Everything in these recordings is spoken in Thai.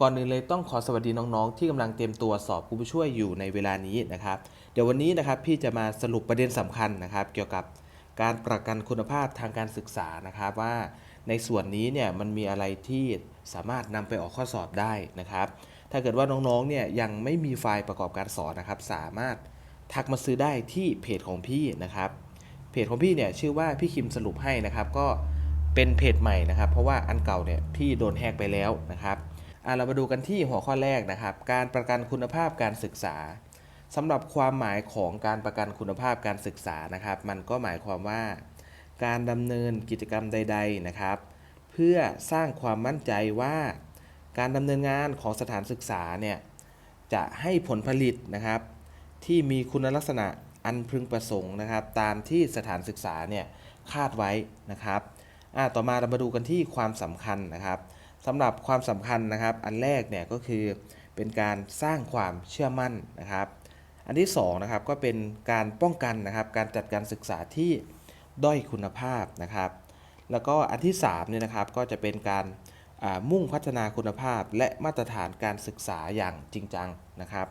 ก่อนอื่นเลยต้องขอสวัสดีน้องๆ ที่กำลังเตรียมตัวสอบครูผู้ช่วยอยู่ในเวลานี้นะครับ เดี๋ยววันนี้นะครับพี่จะมาสรุปประเด็นสำคัญนะครับ เกี่ยวกับการประกันคุณภาพทางการศึกษานะครับว่าในส่วนนี้เนี่ยมันมีอะไรที่สามารถนำไปออกข้อสอบได้นะครับ ถ้าเกิดว่าน้องๆเนี่ยยังไม่มีไฟล์ประกอบการสอนนะครับ สามารถทักมาซื้อได้ที่เพจของพี่นะครับ เพจของพี่เนี่ยชื่อว่าพี่คิมสรุปให้นะครับ ก็เป็นเพจใหม่นะครับ เพราะว่าอันเก่าเนี่ยพี่โดนแฮกไปแล้วนะครับ เรามาดูกันที่หัวข้อแรกนะครับ การประกันคุณภาพการศึกษาสำหรับความหมายของการประกันคุณภาพการศึกษานะครับ มันก็หมายความว่า การดำเนินกิจกรรมใด ๆนะครับ เพื่อสร้างความมั่นใจว่า การดำเนินงานของสถานศึกษาเนี่ยจะให้ผลผลิตนะครับ ที่มีคุณลักษณะอันพึงประสงค์นะครับ ตามที่สถานศึกษาเนี่ยคาดไว้นะครับต่อมาเรามาดูกันที่ความสำคัญนะครับ สำหรับความสำคัญนะครับ อันแรกเนี่ยก็คือเป็นการสร้างความเชื่อมั่นนะครับ อันที่สองนะครับก็เป็นการป้องกันนะครับ การจัดการศึกษาที่ด้อยคุณภาพนะครับ แล้วก็อันที่3เนี่ยนะครับก็จะเป็นการมุ่งพัฒนาคุณภาพ และมาตรฐานการศึกษาอย่างจริงจังนะครับ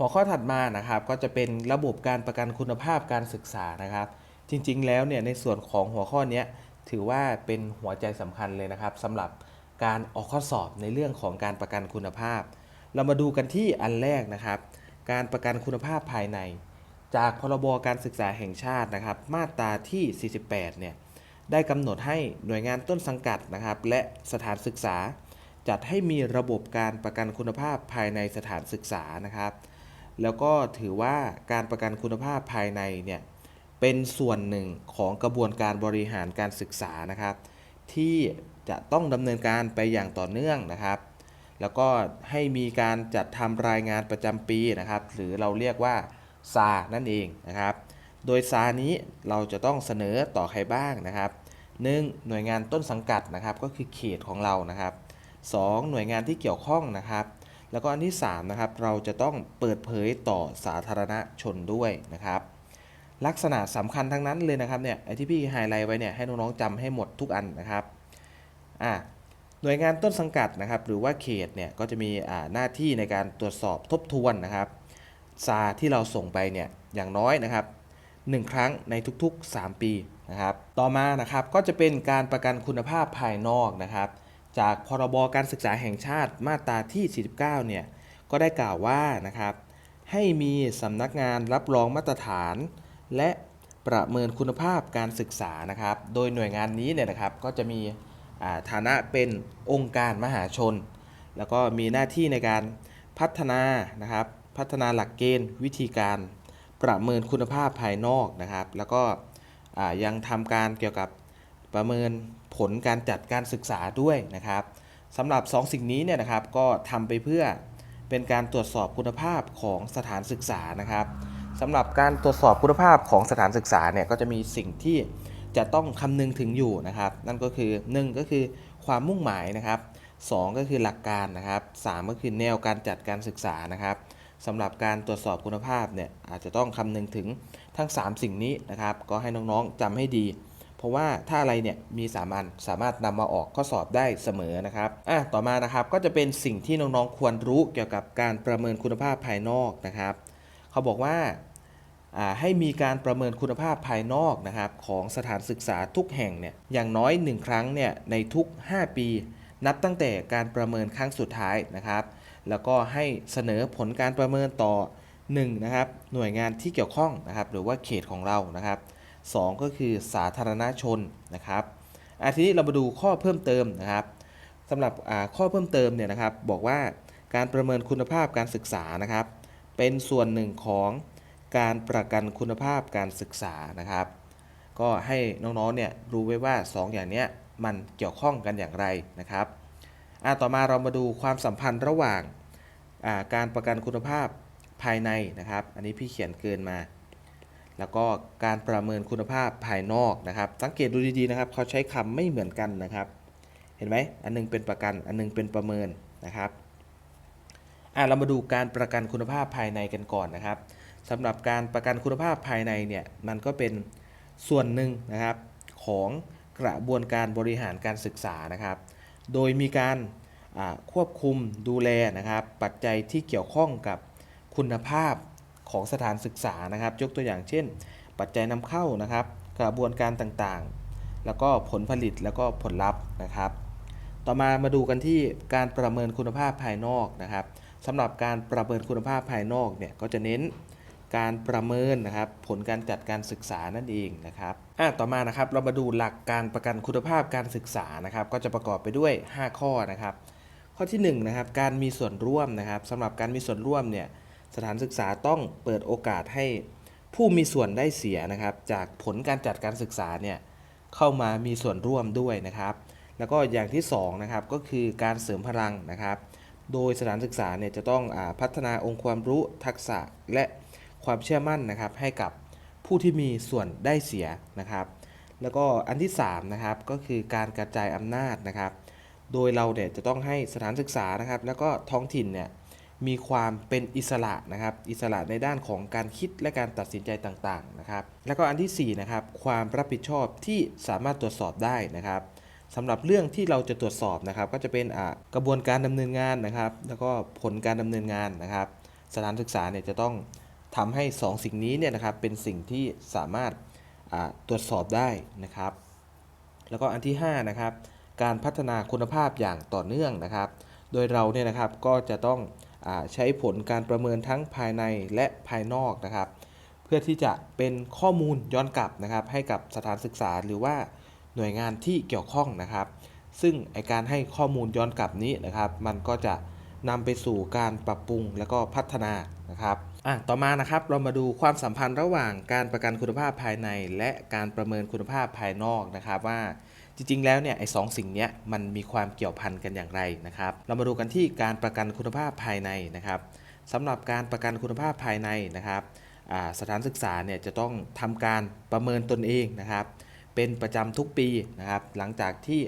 หัวข้อถัดมานะครับก็จะเป็นระบบการประกันคุณภาพการศึกษานะครับ จริงๆ แล้วเนี่ยในส่วนของหัวข้อนี้ถือว่าเป็นหัวใจสำคัญเลยนะครับสำหรับ การออกข้อสอบในเรื่องของการประกันคุณภาพ เรามาดูกันที่อันแรกนะครับ การประกันคุณภาพภายใน จากพรบการศึกษาแห่งชาตินะครับ มาตราที่ 48 เนี่ยได้กำหนดให้หน่วยงานต้นสังกัดนะครับ และสถานศึกษา จัดให้มีระบบการประกันคุณภาพภายในสถานศึกษานะครับ แล้วก็ถือว่าการประกันคุณภาพภายในเนี่ยเป็นส่วนหนึ่งของกระบวนการบริหารการศึกษานะครับ ที่ จะต้องดำเนินการไปอย่างต่อเนื่องนะครับ แล้วก็ให้มีการจัดทำรายงานประจำปีนะครับ หรือเราเรียกว่าซานั่นเองนะครับ โดยซานี้เราจะต้องเสนอต่อใครบ้างนะครับหนึ่งหน่วยงานต้นสังกัดนะครับ ก็คือเขตของเรานะครับสองหน่วยงานที่เกี่ยวข้องนะครับ แล้วก็อันที่3นะครับเราจะต้องเปิดเผยต่อสาธารณชนด้วยนะครับลักษณะสำคัญทั้งนั้นเลยนะครับเนี่ยไอที่พี่ไฮไลท์ไว้เนี่ยให้น้องๆจำให้หมดทุกอันนะครับ อ่าหน่วยงานต้นสังกัดนะครับ หรือว่าเขตเนี่ยก็จะมีหน้าที่ในการตรวจสอบทบทวนนะครับซาที่เราส่งไปเนี่ยอย่างน้อยนะครับ 1 ครั้งในทุกๆ 3 ปีนะครับ ต่อมานะครับก็จะเป็นการประกันคุณภาพภายนอกนะครับ จากพรบการศึกษาแห่งชาติมาตราที่ 49 เนี่ยก็ได้กล่าวว่านะครับ ให้มีสำนักงานรับรองมาตรฐาน และประเมินคุณภาพการศึกษานะครับ โดยหน่วยงานนี้เนี่ยนะครับก็จะมี ฐานะเป็นองค์การมหาชน แล้วก็มีหน้าที่ในการพัฒนานะครับพัฒนาหลักเกณฑ์วิธีการประเมินคุณภาพภายนอกนะครับ แล้วก็ยังทำการเกี่ยวกับประเมินผลการจัดการศึกษาด้วยนะครับสำหรับ 2 สิ่งนี้เนี่ยนะครับก็ทำไปเพื่อเป็นการตรวจสอบคุณภาพของสถานศึกษานะครับสำหรับการตรวจสอบคุณภาพของสถานศึกษาเนี่ยก็จะมีสิ่งที่ จะต้องคำนึงถึงอยู่นะครับ นั่นก็คือ 1 ก็คือความมุ่งหมายนะครับ 2 ก็คือหลักการนะครับ 3 ก็คือแนวการจัดการศึกษานะครับสำหรับการตรวจสอบคุณภาพเนี่ยอาจจะต้องคำนึงถึงทั้ง 3 สิ่งนี้นะครับ ก็ให้น้องๆจำให้ดี เพราะว่าถ้าอะไรเนี่ยมีสามัญสามารถนำมาออกข้อสอบได้เสมอนะครับอะต่อมานะครับก็จะเป็นสิ่งที่น้องๆควรรู้เกี่ยวกับการประเมินคุณภาพภายนอกนะครับ เขาบอกว่าอ่า ให้มีการประเมินคุณภาพภายนอกนะครับของสถานศึกษาทุกแห่งเนี่ยอย่างน้อย 1 ครั้งเนี่ยในทุก 5 ปี นับตั้งแต่การประเมินครั้งสุดท้ายนะครับ แล้วก็ให้เสนอผลการประเมินต่อ1นะครับหน่วยงานที่เกี่ยวข้องนะครับหรือว่าเขตของเรานะครับ 2 ก็คือสาธารณชนนะครับอาทีนี้เรามาดูข้อเพิ่มเติมนะครับสำหรับข้อเพิ่มเติมเนี่ยนะครับ บอกว่าการประเมินคุณภาพการศึกษานะครับ เป็นส่วนหนึ่งของ การประกันคุณภาพการศึกษานะครับ ก็ให้น้องๆเนี่ยรู้ไว้ว่า 2 อย่างนี้มันเกี่ยวข้องกันอย่างไรนะครับอะต่อมาเรามาดูความสัมพันธ์ระหว่างาการประกันคุณภาพภายในนะครับ อันนี้พี่เขียนเกินมา แล้วก็การประเมินคุณภาพภายนอกนะครับ สังเกตดูดีๆนะครับเขาใช้คำไม่เหมือนกันนะครับ เห็นไหมอันหนึงเป็นประกันอันหนึงเป็นประเมินนะครับอะเรามาดูการประกันคุณภาพภายในกันก่อนนะครับ สำหรับการประกันคุณภาพภายในเนี่ยมันก็เป็นส่วนหนึ่งนะครับของกระบวนการบริหารการศึกษานะครับ โดยมีการควบคุมดูแลนะครับ ปัจจัยที่เกี่ยวข้องกับคุณภาพของสถานศึกษานะครับ ยกตัวอย่างเช่น ปัจจัยนำเข้านะครับ กระบวนการต่างๆ แล้วก็ผลผลิตแล้วก็ผลลัพธ์นะครับ ต่อมามาดูกันที่การประเมินคุณภาพภายนอกนะครับสำหรับการประเมินคุณภาพภายนอกเนี่ยก็จะเน้น การประเมินนะครับผลการจัดการศึกษานั่นเองนะครับอะต่อมานะครับเรามาดูหลักการประกันคุณภาพการศึกษานะครับ ก็จะประกอบไปด้วย 5 ข้อนะครับ ข้อที่1นะครับการมีส่วนร่วมนะครับสำหรับการมีส่วนร่วมเนี่ยสถานศึกษาต้องเปิดโอกาสให้ผู้มีส่วนได้เสียนะครับ จากผลการจัดการศึกษาเนี่ยเข้ามามีส่วนร่วมด้วยนะครับ แล้วก็อย่างที่2นะครับก็คือการเสริมพลังนะครับ โดยสถานศึกษาเนี่ยจะต้องอพัฒนาองค์ความรู้ทักษะและ ความเชื่อมั่นนะครับให้กับผู้ที่มีส่วนได้เสียนะครับ แล้วก็อันที่3นะครับก็คือการกระจายอำนาจนะครับ โดยเราเนี่ยจะต้องให้สถานศึกษานะครับ แล้วก็ท้องถิ่นเนี่ยมีความเป็นอิสระนะครับ อิสระในด้านของการคิดและการตัดสินใจต่างๆนะครับ แล้วก็อันที่4นะครับความรับผิดชอบที่สามารถตรวจสอบได้นะครับสำหรับเรื่องที่เราจะตรวจสอบนะครับ ก็จะเป็นอ่ากระบวนการดำเนินงานนะครับ แล้วก็ผลการดำเนินงานนะครับ สถานศึกษาเนี่ยจะต้อง ทำให้ 2 สิ่งนี้เนี่ยนะครับเป็นสิ่งที่สามารถตรวจสอบได้นะครับ แล้วก็อันที่5นะครับการพัฒนาคุณภาพอย่างต่อเนื่องนะครับ โดยเราเนี่ยนะครับก็จะต้องอใช้ผลการประเมินทั้งภายในและภายนอกนะครับ เพื่อที่จะเป็นข้อมูลย้อนกลับนะครับ ให้กับสถานศึกษาหรือว่าหน่วยงานที่เกี่ยวข้องนะครับ ซึ่งไอการให้ข้อมูลย้อนกลับนี้นะครับ มันก็จะนำไปสู่การปรับปรุงและก็พัฒนานะครับ อะต่อมานะครับเรามาดูความสัมพันธ์ระหว่างการประกันคุณภาพภายใน และการประเมินคุณภาพภายนอกนะครับว่าจริง ๆ แล้วเนี่ยไอ้สองสิ่งเนี้ยมันมีความเกี่ยวพันกันอย่างไรนะครับ เรามาดูกันที่การประกันคุณภาพภายในนะครับสำหรับการประกันคุณภาพภายในนะครับอ่าสถานศึกษาเนี่ยจะต้องทำการประเมินตนเองนะครับ เป็นประจำทุกปีนะครับ หลังจากที่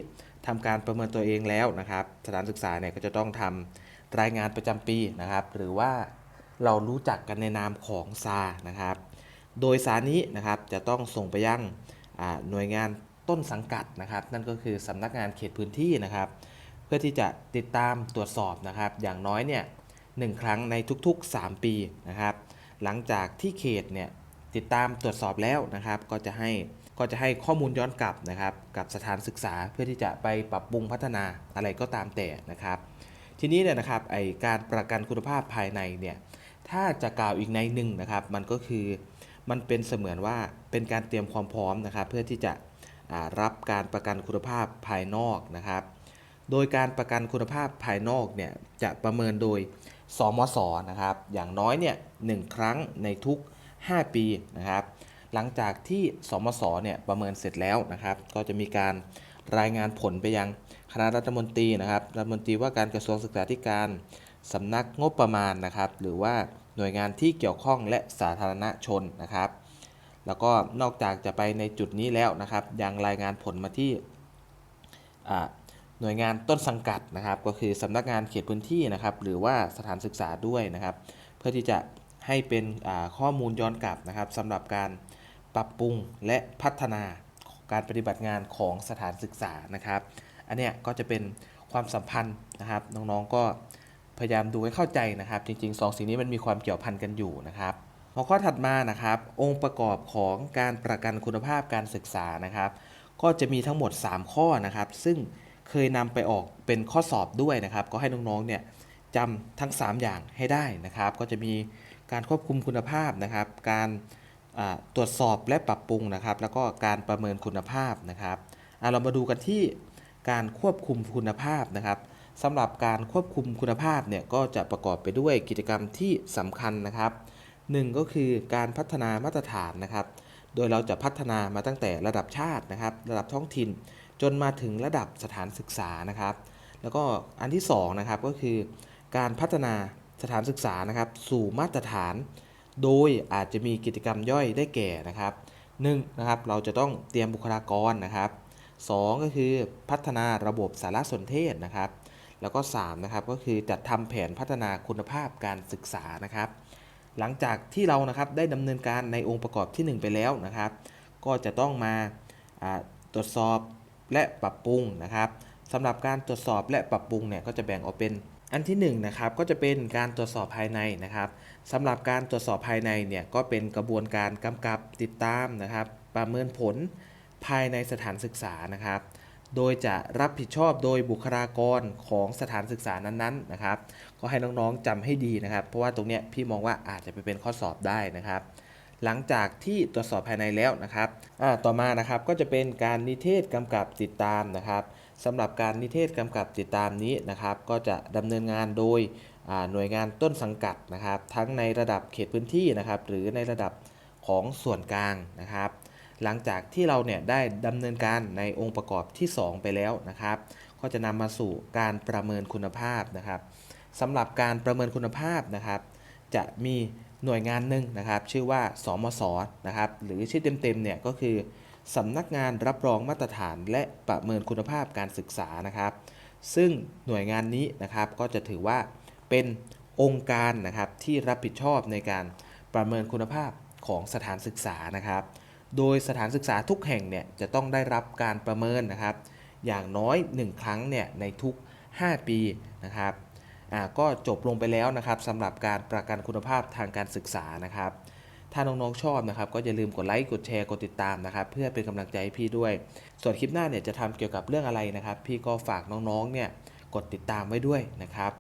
ทำการประเมินตัวเองแล้วนะครับ สถานศึกษาเนี่ยก็จะต้องทำรายงานประจำปีนะครับ หรือว่า เรารู้จักกันในนามของซานะครับ โดยสารนี้นะครับจะต้องส่งไปยังหน่วยงานต้นสังกัดนะครับ นั่นก็คือสำนักงานเขตพื้นที่นะครับ เพื่อที่จะติดตามตรวจสอบนะครับ อย่างน้อยเนี่ยหนึ่งครั้งในทุกๆ 3 ปีนะครับ หลังจากที่เขตเนี่ยติดตามตรวจสอบแล้วนะครับ ก็จะให้ก็จะให้ข้อมูลย้อนกลับนะครับ กับสถานศึกษาเพื่อที่จะไปปรับปรุงพัฒนาอะไรก็ตามแต่นะครับ ทีนี้เนี่ยนะครับไอการประกันคุณภาพภายในเนี่ย ถ้าจะกล่าวอีกในหนึ่งนะครับ มันก็คือมันเป็นเสมือนว่าเป็นการเตรียมความพร้อมนะครับ เพื่อที่จะรับการประกันคุณภาพภายนอกนะครับ โดยการประกันคุณภาพภายนอกเนี่ยจะประเมินโดยสมศนะครับ อย่างน้อยเนี่ยหนึ่งครั้งในทุก 5 ปีนะครับ หลังจากที่สมศเนี่ยประเมินเสร็จแล้วนะครับ ก็จะมีการรายงานผลไปยังคณะรัฐมนตรีนะครับ รัฐมนตรีว่าการกระทรวงศึกษาธิการ สำนักงบประมาณนะครับ หรือว่าหน่วยงานที่เกี่ยวข้องและสาธารณชนนะครับ แล้วก็นอกจากจะไปในจุดนี้แล้วนะครับ ยังรายงานผลมาที่หน่วยงานต้นสังกัดนะครับ ก็คือสำนักงานเขตพื้นที่นะครับ หรือว่าสถานศึกษาด้วยนะครับ เพื่อที่จะให้เป็นข้อมูลย้อนกลับนะครับสำหรับการปรับปรุงและพัฒนาการปฏิบัติงานของสถานศึกษานะครับ อันเนี้ยก็จะเป็นความสัมพันธ์นะครับน้องๆก็ พยายามดูให้เข้าใจนะครับ จริงๆสองสิ่งนี้มันมีความเกี่ยวพันกันอยู่นะครับหัวข้อถัดมานะครับ องค์ประกอบของการประกันคุณภาพการศึกษานะครับ ก็จะมีทั้งหมด 3 ข้อนะครับ ซึ่งเคยนำไปออกเป็นข้อสอบด้วยนะครับ ก็ให้น้องๆเนี่ยจำทั้ง 3 อย่างให้ได้นะครับ ก็จะมีการควบคุมคุณภาพนะครับ การตรวจสอบและปรับปรุงนะครับ แล้วก็การประเมินคุณภาพนะครับเรามาดูกันที่การควบคุมคุณภาพนะครับ สำหรับการควบคุมคุณภาพเนี่ยก็จะประกอบไปด้วยกิจกรรมที่สำคัญนะครับหนึ่งก็คือการพัฒนามาตรฐานนะครับ โดยเราจะพัฒนามาตั้งแต่ระดับชาตินะครับ ระดับท้องถิ่น จนมาถึงระดับสถานศึกษานะครับ แล้วก็อันที่สองนะครับก็คือ การพัฒนาสถานศึกษานะครับ สู่มาตรฐาน โดยอาจจะมีกิจกรรมย่อยได้แก่นะครับหนึ่งนะครับเราจะต้องเตรียมบุคลากรนะครับสองก็คือพัฒนาระบบสารสนเทศนะครับ แล้วก็3นะครับก็คือจัดทำแผนพัฒนาคุณภาพการศึกษานะครับ หลังจากที่เรานะครับได้ดำเนินการในองค์ประกอบที่ 1 ไปแล้วนะครับ ก็จะต้องมาตรวจสอบและปรับปรุงนะครับสำหรับการตรวจสอบและปรับปรุงเนี่ยก็จะแบ่งออกเป็นอันที่1นงนะครับก็จะเป็นการตรวจสอบภายในนะครับสำหรับการตรวจสอบภายในเนี่ยก็เป็นกระบวนการกำกับติดตามนะครับ ประเมินผลภายในสถานศึกษานะครับ โดยจะรับผิดชอบโดยบุคลากรของสถานศึกษานั้นๆนะครับ ก็ให้น้องๆจำให้ดีนะครับ เพราะว่าตรงเนี้ยพี่มองว่าอาจจะไปเป็นข้อสอบได้นะครับ หลังจากที่ตรวจสอบภายในแล้วนะครับต่อมานะครับก็จะเป็นการนิเทศกำกับติดตามนะครับสำหรับการนิเทศกำกับติดตามนี้นะครับ ก็จะดำเนินงานโดยหน่วยงานต้นสังกัดนะครับ ทั้งในระดับเขตพื้นที่นะครับ หรือในระดับของส่วนกลางนะครับ หลังจากที่เราเนี่ยได้ดำเนินการในองค์ประกอบที่ 2 ไปแล้วนะครับ ก็จะนำมาสู่การประเมินคุณภาพนะครับสำหรับการประเมินคุณภาพนะครับ จะมีหน่วยงานหนึ่งนะครับ ชื่อว่าสมศนะครับหรือชื่อเต็มๆเนี่ยก็คือสำนักงานรับรองมาตรฐานและประเมินคุณภาพการศึกษานะครับ ซึ่งหน่วยงานนี้นะครับก็จะถือว่าเป็นองค์การนะครับที่รับผิดชอบในการประเมินคุณภาพของสถานศึกษานะครับ โดยสถานศึกษาทุกแห่งเนี่ยจะต้องได้รับการประเมินนะครับ อย่างน้อย 1 ครั้งเนี่ยในทุก 5 ปีนะครับอ่าก็จบลงไปแล้วนะครับสำหรับการประกันคุณภาพทางการศึกษานะครับ ถ้าน้องๆชอบนะครับ ก็อย่าลืมกดไลค์กดแชร์กดติดตามนะครับ เพื่อเป็นกำลังใจให้พี่ด้วย ส่วนคลิปหน้าเนี่ยจะทำเกี่ยวกับเรื่องอะไรนะครับ พี่ก็ฝากน้องๆเนี่ยกดติดตามไว้ด้วยนะครับ